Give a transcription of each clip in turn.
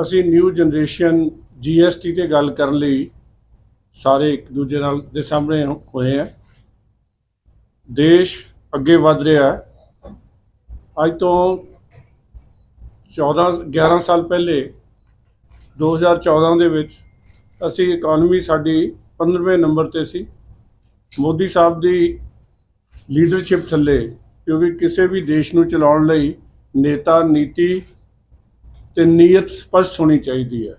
ਅਸੀਂ new generation GST ਤੇ ਗੱਲ ਕਰਨ ਲਈ ਸਾਰੇ ਇੱਕ ਦੂਜੇ ਨਾਲ ਦੇ ਸਾਹਮਣੇ ਹੋਏ ਆ। ਦੇਸ਼ ਅੱਗੇ ਵਧ ਰਿਹਾ ਹੈ। ਅੱਜ ਤੋਂ 14 11 ਸਾਲ ਪਹਿਲੇ 2014 ਦੇ ਵਿੱਚ ਅਸੀਂ ਇਕਨੋਮੀ ਸਾਡੀ 15ਵੇਂ ਨੰਬਰ ਤੇ ਸੀ। ਮੋਦੀ ਸਾਹਿਬ ਦੀ ਲੀਡਰਸ਼ਿਪ ਥੱਲੇ, ਕਿਉਂਕਿ ਕਿਸੇ ਵੀ ਦੇਸ਼ ਨੂੰ ਚਲਾਉਣ ਲਈ ਨੇਤਾ, ਨੀਤੀ ਤੇ ਨੀਅਤ ਸਪਸ਼ਟ ਹੋਣੀ ਚਾਹੀਦੀ ਹੈ।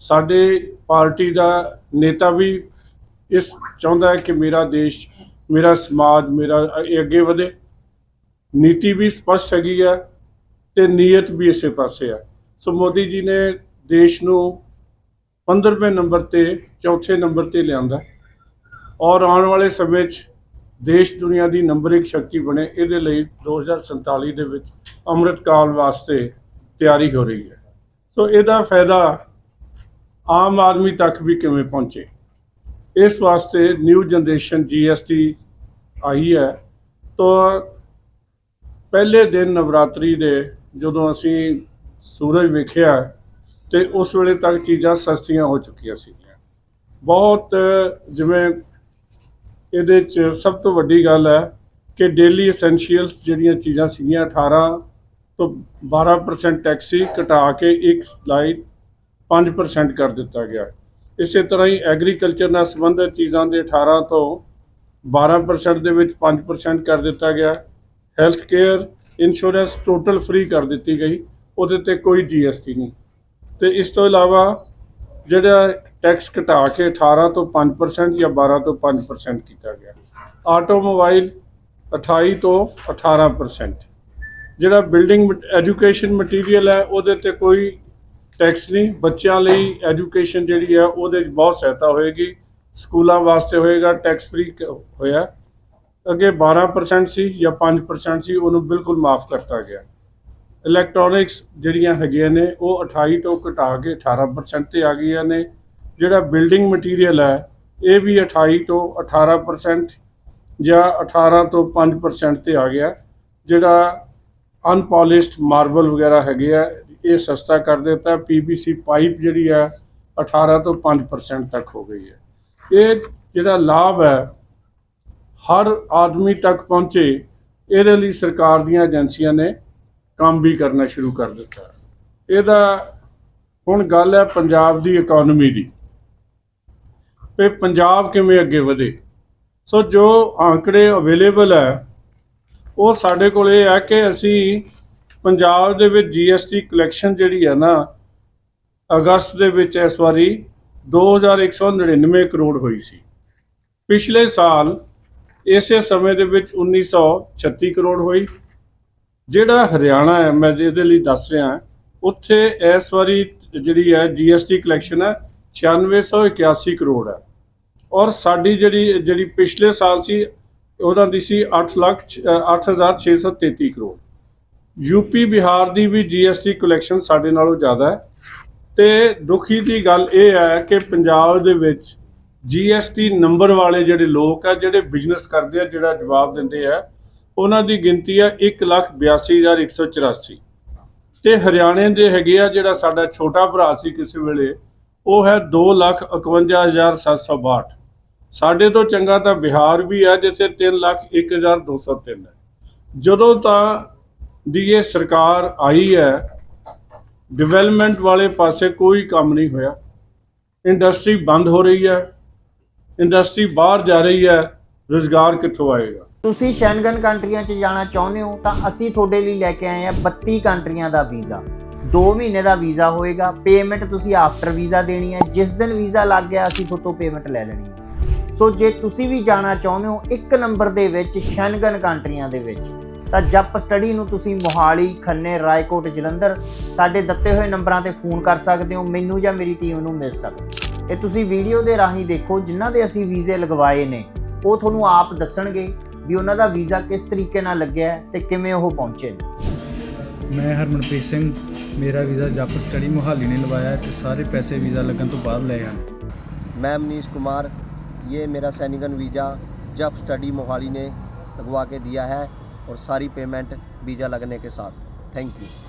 ਸਾਡੇ ਪਾਰਟੀ ਦਾ ਨੇਤਾ ਵੀ ਇਸ ਚਾਹੁੰਦਾ ਹੈ ਕਿ ਮੇਰਾ ਦੇਸ਼, ਮੇਰਾ ਸਮਾਜ, ਮੇਰਾ ਇਹ ਅੱਗੇ ਵਧੇ। ਨੀਤੀ ਵੀ ਸਪਸ਼ਟ ਹੈਗੀ ਹੈ ਤੇ ਨੀਅਤ ਵੀ ਇਸੇ ਪਾਸੇ ਹੈ। ਸੋ ਮੋਦੀ ਜੀ ਨੇ ਦੇਸ਼ ਨੂੰ 15ਵੇਂ ਨੰਬਰ ਤੇ, ਚੌਥੇ ਨੰਬਰ ਤੇ ਲਿਆਂਦਾ ਔਰ ਆਉਣ ਵਾਲੇ ਸਮੇਂ 'ਚ ਦੇਸ਼ ਦੁਨੀਆ ਦੀ ਨੰਬਰ 1 ਸ਼ਕਤੀ ਬਣੇ। ਇਹਦੇ ਲਈ 2047 ਦੇ ਵਿੱਚ ਅੰਮ੍ਰਿਤ ਕਾਲ ਵਾਸਤੇ ਤਿਆਰੀ ਹੋ ਰਹੀ ਹੈ। ਸੋ ਇਹਦਾ ਫਾਇਦਾ ਆਮ ਆਦਮੀ ਤੱਕ ਵੀ ਕਿਵੇਂ ਪਹੁੰਚੇ? ਇਸ ਵਾਸਤੇ ਨਿਊ ਜਨਰੇਸ਼ਨ ਜੀਐਸਟੀ ਆਈ ਹੈ। ਤਾਂ ਪਹਿਲੇ ਦਿਨ ਨਵਰਾਤਰੀ ਦੇ ਜਦੋਂ ਅਸੀਂ ਸੂਰਜ ਵੇਖਿਆ ਤੇ ਉਸ ਵੇਲੇ ਤੱਕ ਚੀਜ਼ਾਂ ਸਸਤੀਆਂ ਹੋ ਚੁੱਕੀਆਂ ਸੀਗੀਆਂ। ਬਹੁਤ ਜਿਵੇਂ ਇਹਦੇ ਚ ਸਭ ਤੋਂ ਵੱਡੀ ਗੱਲ ਹੈ ਕਿ ਡੇਲੀ ਐਸੈਂਸ਼ੀਅਲਸ ਜਿਹੜੀਆਂ ਚੀਜ਼ਾਂ ਸੀਗੀਆਂ 18 ਤੋਂ 12% ਟੈਕਸ ਸੀ, ਘਟਾ ਕੇ ਇੱਕ ਸਲਾਈਡ 5% ਕਰ ਦਿੱਤਾ ਗਿਆ। ਇਸੇ ਤਰ੍ਹਾਂ ਹੀ ਐਗਰੀਕਲਚਰ ਨਾਲ ਸੰਬੰਧਿਤ ਚੀਜ਼ਾਂ ਦੇ 18 ਤੋਂ 12% ਦੇ ਵਿੱਚ 5% ਕਰ ਦਿੱਤਾ ਗਿਆ। Health care insurance total free ਕਰ ਦਿੱਤੀ ਗਈ। ਉਹਦੇ ਤੇ ਕੋਈ ਜੀਐਸਟੀ ਨਹੀਂ। ਤੇ ਇਸ ਤੋਂ ਇਲਾਵਾ ਜਿਹੜਾ ਟੈਕਸ ਘਟਾ ਕੇ 18 ਤੋਂ 5% ਜਾਂ 12 ਤੋਂ 5% ਕੀਤਾ ਗਿਆ। ਆਟੋਮੋਬਾਈਲ 28 ਤੋਂ 18% ਜਿਹੜਾ ਬਿਲਡਿੰਗ ਐਜੂਕੇਸ਼ਨ ਮਟੀਰੀਅਲ ਹੈ, ਉਹਦੇ ਤੇ ਕੋਈ ਟੈਕਸ ਨਹੀਂ। ਬੱਚਿਆਂ ਲਈ ਐਜੂਕੇਸ਼ਨ ਜਿਹੜੀ ਹੈ, ਉਹਦੇ 'ਚ ਬਹੁਤ ਸਹਾਇਤਾ ਹੋਏਗੀ। ਸਕੂਲਾਂ ਵਾਸਤੇ ਹੋਏਗਾ ਟੈਕਸ ਫ੍ਰੀ ਹੋਇਆ। ਅੱਗੇ 12% ਸੀ ਜਾਂ 5% ਸੀ, ਉਹਨੂੰ ਬਿਲਕੁਲ ਮਾਫ ਕਰਤਾ ਗਿਆ। ਇਲੈਕਟ੍ਰੋਨਿਕਸ ਜਿਹੜੀਆਂ ਹੈਗੀਆਂ ਨੇ, ਉਹ 28 ਤੋਂ ਘਟਾ ਕੇ 18% ਤੇ ਆ ਗਈਆਂ ਨੇ। ਜਿਹੜਾ ਬਿਲਡਿੰਗ ਮਟੀਰੀਅਲ ਹੈ, ਇਹ ਵੀ 28 ਤੋਂ 18% ਜਾਂ 18 ਤੋਂ 5% ਤੇ ਆ ਗਿਆ। ਜਿਹੜਾ ਅਨਪੋਲਿਸ਼ਡ ਮਾਰਬਲ ਵਗੈਰਾ ਹੈਗੇ ਆ, ਇਹ ਸਸਤਾ ਕਰ ਦਿੱਤਾ। ਪੀਵੀਸੀ ਪਾਈਪ ਜਿਹੜੀ ਹੈ 18 ਤੋਂ 5% ਤੱਕ ਹੋ ਗਈ ਹੈ। ਇਹ ਜਿਹੜਾ ਲਾਭ ਹੈ, ਹਰ ਆਦਮੀ ਤੱਕ ਪਹੁੰਚੇ, ਇਹਦੇ ਲਈ ਸਰਕਾਰ ਦੀਆਂ ਏਜੰਸੀਆਂ ਨੇ ਕੰਮ ਵੀ ਕਰਨਾ ਸ਼ੁਰੂ ਕਰ ਦਿੱਤਾ। ਇਹਦਾ ਹੁਣ ਗੱਲ ਹੈ ਪੰਜਾਬ ਦੀ ਇਕਨੋਮੀ ਦੀ। ਤੇ ਪੰਜਾਬ ਕਿਵੇਂ ਅੱਗੇ ਵਧੇ? ਸੋ ਜੋ ਆંકੜੇ ਅਵੇਲੇਬਲ ਹੈ ਉਹ ਸਾਡੇ ਕੋਲ ਇਹ ਹੈ ਕਿ ਅਸੀਂ ਪੰਜਾਬ ਦੇ ਵਿੱਚ ਜੀਐਸਟੀ ਕਲੈਕਸ਼ਨ ਜਿਹੜੀ ਹੈ ਨਾ, ਅਗਸਤ ਦੇ ਵਿੱਚ ਇਸ ਵਾਰੀ 2199 ਕਰੋੜ ਹੋਈ ਸੀ। ਪਿਛਲੇ ਸਾਲ ਇਸੇ ਸਮੇਂ ਦੇ ਵਿੱਚ 1936 ਕਰੋੜ ਹੋਈ। ਜਿਹੜਾ ਹਰਿਆਣਾ ਹੈ, ਮੈਂ ਇਹਦੇ ਲਈ ਦੱਸ ਰਿਹਾ, ਉੱਥੇ ਇਸ ਵਾਰੀ ਜਿਹੜੀ ਹੈ ਜੀਐਸਟੀ ਕਲੈਕਸ਼ਨ ਹੈ 9681 ਕਰੋੜ ਹੈ। ਔਰ ਸਾਡੀ ਜਿਹੜੀ ਜਿਹੜੀ ਪਿਛਲੇ ਸਾਲ ਸੀ ਉਹਨਾਂ ਦੀ ਸੀ 8 ਲੱਖ 8633 ਕਰੋੜ। ਯੂਪੀ ਬਿਹਾਰ ਦੀ ਵੀ ਜੀਐਸਟੀ ਕਲੈਕਸ਼ਨ ਸਾਡੇ ਨਾਲੋਂ ਜ਼ਿਆਦਾ ਹੈ। ਤੇ ਦੁਖੀ ਦੀ ਗੱਲ ਇਹ ਹੈ ਕਿ ਪੰਜਾਬ ਦੇ ਵਿੱਚ ਜੀਐਸਟੀ ਨੰਬਰ ਵਾਲੇ ਜਿਹੜੇ ਲੋਕ ਆ, ਜਿਹੜੇ ਬਿਜ਼ਨਸ ਕਰਦੇ ਆ, ਜਿਹੜਾ ਜਵਾਬ ਦਿੰਦੇ ਆ, ਉਹਨਾਂ ਦੀ ਗਿਣਤੀ ਆ 182184 ਤੇ ਹਰਿਆਣੇ ਦੇ ਹੈਗੇ ਆ ਜਿਹੜਾ ਸਾਡਾ ਛੋਟਾ ਭਰਾ ਸੀ ਕਿਸੇ ਵੇਲੇ, ਉਹ ਹੈ 251762 ਸਾਡੇ ਤੋਂ ਚੰਗਾ ਤਾਂ ਬਿਹਾਰ ਵੀ ਹੈ ਜਿੱਥੇ 301203 ਹੈ। ਜਦੋਂ ਤਾਂ ਦੀ ਇਹ ਸਰਕਾਰ ਆਈ ਹੈ ਡਿਵੈਲਪਮੈਂਟ ਵਾਲੇ ਪਾਸੇ ਕੋਈ ਕੰਮ ਨਹੀਂ ਹੋਇਆ। ਇੰਡਸਟਰੀ ਬੰਦ ਹੋ ਰਹੀ ਹੈ ਇੰਡਸਟਰੀ ਬਾਹਰ ਜਾ ਰਹੀ ਹੈ, ਰੋਜ਼ਗਾਰ ਕਿੱਥੋਂ ਆਏਗਾ? ਤੁਸੀਂ ਸ਼ੈਂਗਨ ਕੰਟਰੀਆਂ 'ਚ ਜਾਣਾ ਚਾਹੁੰਦੇ ਹੋ, ਤਾਂ ਅਸੀਂ ਤੁਹਾਡੇ ਲਈ ਲੈ ਕੇ ਆਏ ਹਾਂ 32 ਕੰਟਰੀਆਂ ਦਾ ਵੀਜ਼ਾ। 2 ਮਹੀਨੇ ਦਾ ਵੀਜ਼ਾ ਹੋਏਗਾ ਪੇਮੈਂਟ ਤੁਸੀਂ ਆਫਟਰ ਵੀਜ਼ਾ ਦੇਣੀ ਹੈ, ਜਿਸ ਦਿਨ ਵੀਜ਼ਾ ਲੱਗ ਗਿਆ ਅਸੀਂ ਤੁਹਾਡੇ ਤੋਂ ਪੇਮੈਂਟ ਲੈ ਲੈਣੀ ਹੈ। ਸੋ ਜੇ ਤੁਸੀਂ ਵੀ ਜਾਣਾ ਚਾਹੁੰਦੇ ਹੋ ਇੱਕ ਨੰਬਰ ਦੇ ਵਿੱਚ ਸ਼ੈਂਗਨ ਕੰਟਰੀਆਂ ਦੇ ਵਿੱਚ ਤਾਂ ਜੱਪ ਸਟੱਡੀ ਨੂੰ ਤੁਸੀਂ ਮੋਹਾਲੀ ਖੰਨੇ ਰਾਏਕੋਟ ਜਲੰਧਰ ਸਾਡੇ ਦਿੱਤੇ ਹੋਏ ਨੰਬਰਾਂ ਤੇ ਫੋਨ ਕਰ ਸਕਦੇ ਹੋ ਮੈਨੂੰ ਜਾਂ ਮੇਰੀ ਟੀਮ ਨੂੰ ਮਿਲ ਸਕਦੇ ਇਹ ਤੁਸੀਂ ਵੀਡੀਓ ਦੇ ਰਾਹੀਂ ਦੇਖੋ ਜਿਨ੍ਹਾਂ ਦੇ ਅਸੀਂ ਵੀਜ਼ੇ ਲਗਵਾਏ ਨੇ ਉਹ ਤੁਹਾਨੂੰ ਆਪ ਦੱਸਣਗੇ ਵੀ ਉਹਨਾਂ ਦਾ ਵੀਜ਼ਾ ਕਿਸ ਤਰੀਕੇ ਨਾਲ ਲੱਗਿਆ ਹੈ ਤੇ ਕਿਵੇਂ ਉਹ ਪਹੁੰਚੇ ਨੇ। ਮੈਂ ਹਰਮਨਪ੍ਰੀਤ ਸਿੰਘ ਮੇਰਾ ਵੀਜ਼ਾ ਜੱਪ ਸਟੱਡੀ ਮੋਹਾਲੀ ਨੇ ਲਵਾਇਆ ਤੇ ਸਾਰੇ ਪੈਸੇ ਵੀਜ਼ਾ ਲੱਗਣ ਤੋਂ ਬਾਅਦ ਲਏ ਹਨ। ਮੈਂ ਮਨੀਸ਼ ਕੁਮਾਰ ये मेरा सैनिकन वीज़ा जब स्टडी मोहाली ने लगवा के दिया है और सारी पेमेंट वीज़ा लगने के साथ थैंक यू